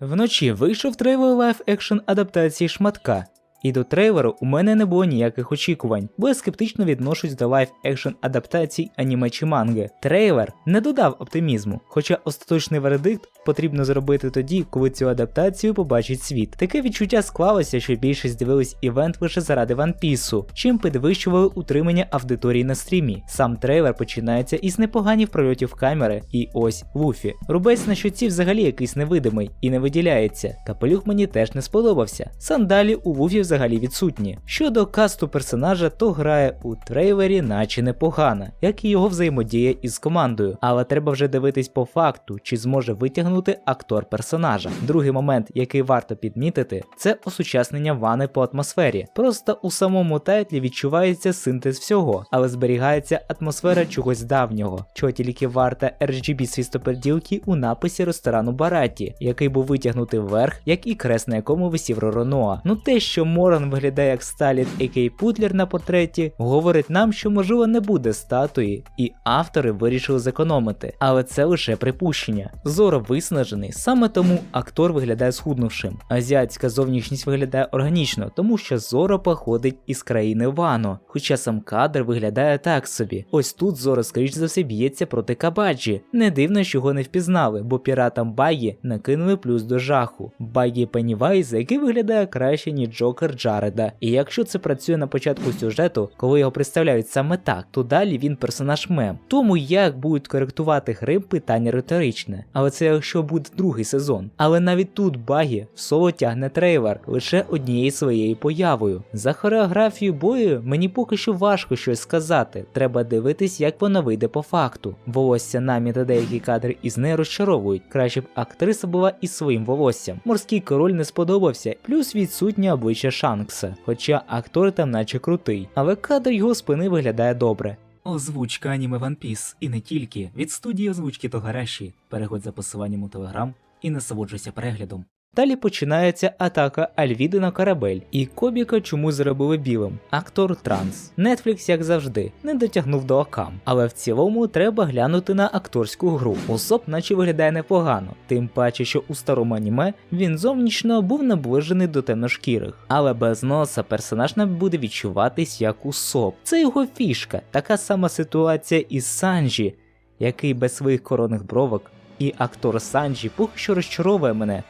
Вночі вийшов трейлер лайф екшн адаптації шматка. І до трейлеру у мене не було ніяких очікувань, бо я скептично відношусь до лайф екшн адаптацій аніме чи манги. Трейлер не додав оптимізму, хоча остаточний вердикт потрібно зробити тоді, коли цю адаптацію побачить світ. Таке відчуття склалося, що більшість дивились івент лише заради One Piece, чим підвищували утримання аудиторії на стрімі. Сам трейлер починається із непоганів прольотів камери, і ось Луфі. Рубець на щоці взагалі якийсь невидимий і не виділяється. Капелюх мені теж не сподобався. Сандалі у Луфі взагалі відсутні. Щодо касту персонажа, то грає у трейлері, наче непогано, як і його взаємодія із командою. Але треба вже дивитись по факту, чи зможе витягнути актор персонажа. Другий момент, який варто підмітити, це осучаснення вани по атмосфері. Просто у самому тайтлі відчувається синтез всього, але зберігається атмосфера чогось давнього, чого тільки варта RGB свістоперділки у написі ресторану Бараті, який був витягнутий вверх, як і крест, на якому висів Ророноа. Ну те, що Моран виглядає як Сталін Екей Путлер на портреті, говорить нам, що можливо не буде статуї, і автори вирішили зекономити. Але це лише припущення. Зоро виснажений, саме тому актор виглядає схуднувшим. Азіатська зовнішність виглядає органічно, тому що Зоро походить із країни Вано, хоча сам кадр виглядає так собі. Ось тут Зоро, скоріш за все, б'ється проти Кабаджі. Не дивно, що його не впізнали, бо піратам Багі накинули плюс до жаху. Багі Пеннівайза, який виглядає краще, ніж Джокер Джареда. І якщо це працює на початку сюжету, коли його представляють саме так, то далі він персонаж мем. Тому як будуть коректувати грим, питання риторичне. Але це якщо буде другий сезон. Але навіть тут Багі в соло тягне трейлер лише однією своєю появою. За хореографію бою мені поки що важко щось сказати. Треба дивитись, як воно вийде по факту. Волосся намі та деякі кадри із нею розчаровують. Краще б актриса була із своїм волоссям. Морський король не сподобався, плюс відсутнє обличчя Шанкса, хоча актор там наче крутий, але кадр його спини виглядає добре. Озвучка аніме One Piece і не тільки від студії озвучки Тогараші. Переходь за посиланням у телеграм і насолоджуйся переглядом. Далі починається атака Альвіди на корабель, і Кобіка чому зробили білим. Актор транс. Netflix, як завжди, не дотягнув до Акам. Але в цілому треба глянути на акторську гру. Усоп наче виглядає непогано, тим паче, що у старому аніме він зовнішньо був наближений до темношкірих. Але без носа персонаж не буде відчуватись як Усоп. Це його фішка, така сама ситуація із Санджі, який без своїх коронних бровок. І актор Санджі поки що розчаровує мене,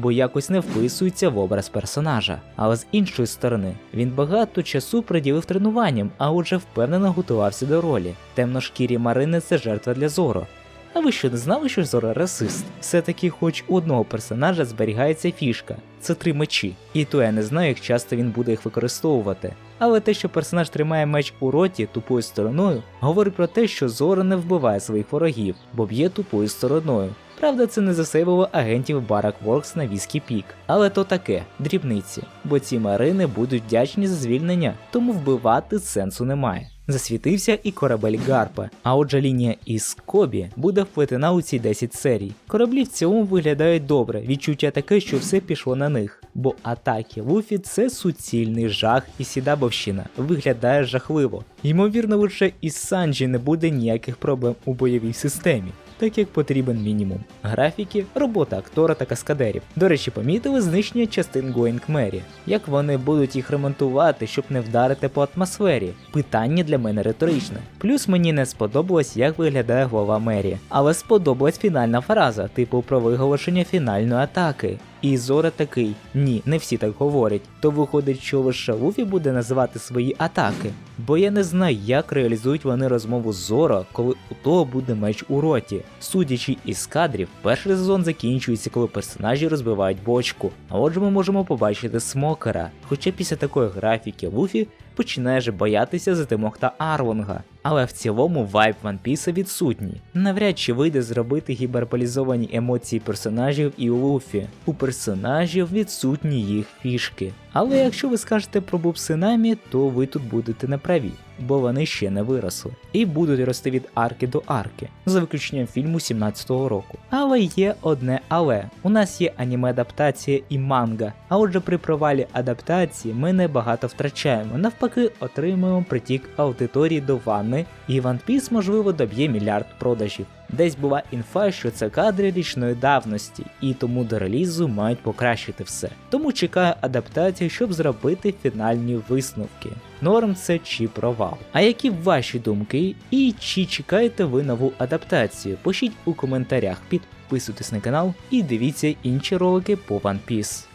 бо якось не вписується в образ персонажа. Але з іншої сторони, він багато часу приділив тренуванням, а отже впевнено готувався до ролі. Темношкірі Марини це жертва для Зоро. А ви що не знали, що Зоро расист? Все-таки хоч у одного персонажа зберігається фішка це три мечі, і то я не знаю, як часто він буде їх використовувати. Але те, що персонаж тримає меч у роті тупою стороною, говорить про те, що Зоро не вбиває своїх ворогів, бо б'є тупою стороною. Правда, це не засейвило агентів Барак Воркс на Віскі Пік. Але то таке, дрібниці, бо ці марини будуть вдячні за звільнення, тому вбивати сенсу немає. Засвітився і корабель Гарпа, а отже лінія із Кобі буде вплетена у ці 10 серій. Кораблі в цілому виглядають добре, відчуття таке, що все пішло на них. Бо атаки Луфі це суцільний жах і сідабовщина, виглядає жахливо. Ймовірно, лише із Санджі не буде ніяких проблем у бойовій системі. Так як потрібен мінімум. Графіки, робота актора та каскадерів. До речі, помітили знищення частин Going Мері. Як вони будуть їх ремонтувати, щоб не вдарити по атмосфері? Питання для мене риторичне. Плюс мені не сподобалось, як виглядає голова Мері, але сподобалась фінальна фраза, типу про виголошення фінальної атаки. І Зора такий: ні, не всі так говорять. То виходить, що лише Луфі буде називати свої атаки. Бо я не знаю, як реалізують вони розмову з Зоро, коли у того буде меч у роті. Судячи із кадрів, перший сезон закінчується, коли персонажі розбивають бочку. А отже, ми можемо побачити смокера. Хоча після такої графіки Луфі починає же боятися Затимок та Арвонга. Але в цілому вайб One Piece відсутній. Навряд чи вийде зробити гіперболізовані емоції персонажів і Луфі. У персонажів відсутні їх фішки. Але якщо ви скажете про Бубсинамі, то ви тут будете неправі, бо вони ще не виросли. І будуть рости від арки до арки, за виключенням фільму 17-го року. Але є одне але. У нас є аніме-адаптація і манга. А отже, при провалі адаптації ми небагато втрачаємо. Навпаки, отримуємо притік аудиторії до ванни, і One Piece, можливо, доб'є мільярд продажів. Десь була інфа, що це кадри річної давності, і тому до релізу мають покращити все. Тому чекаю адаптації, щоб зробити фінальні висновки. Норм це чи провал. А які ваші думки і чи чекаєте ви нову адаптацію? Пишіть у коментарях, підписуйтесь на канал і дивіться інші ролики по One Piece.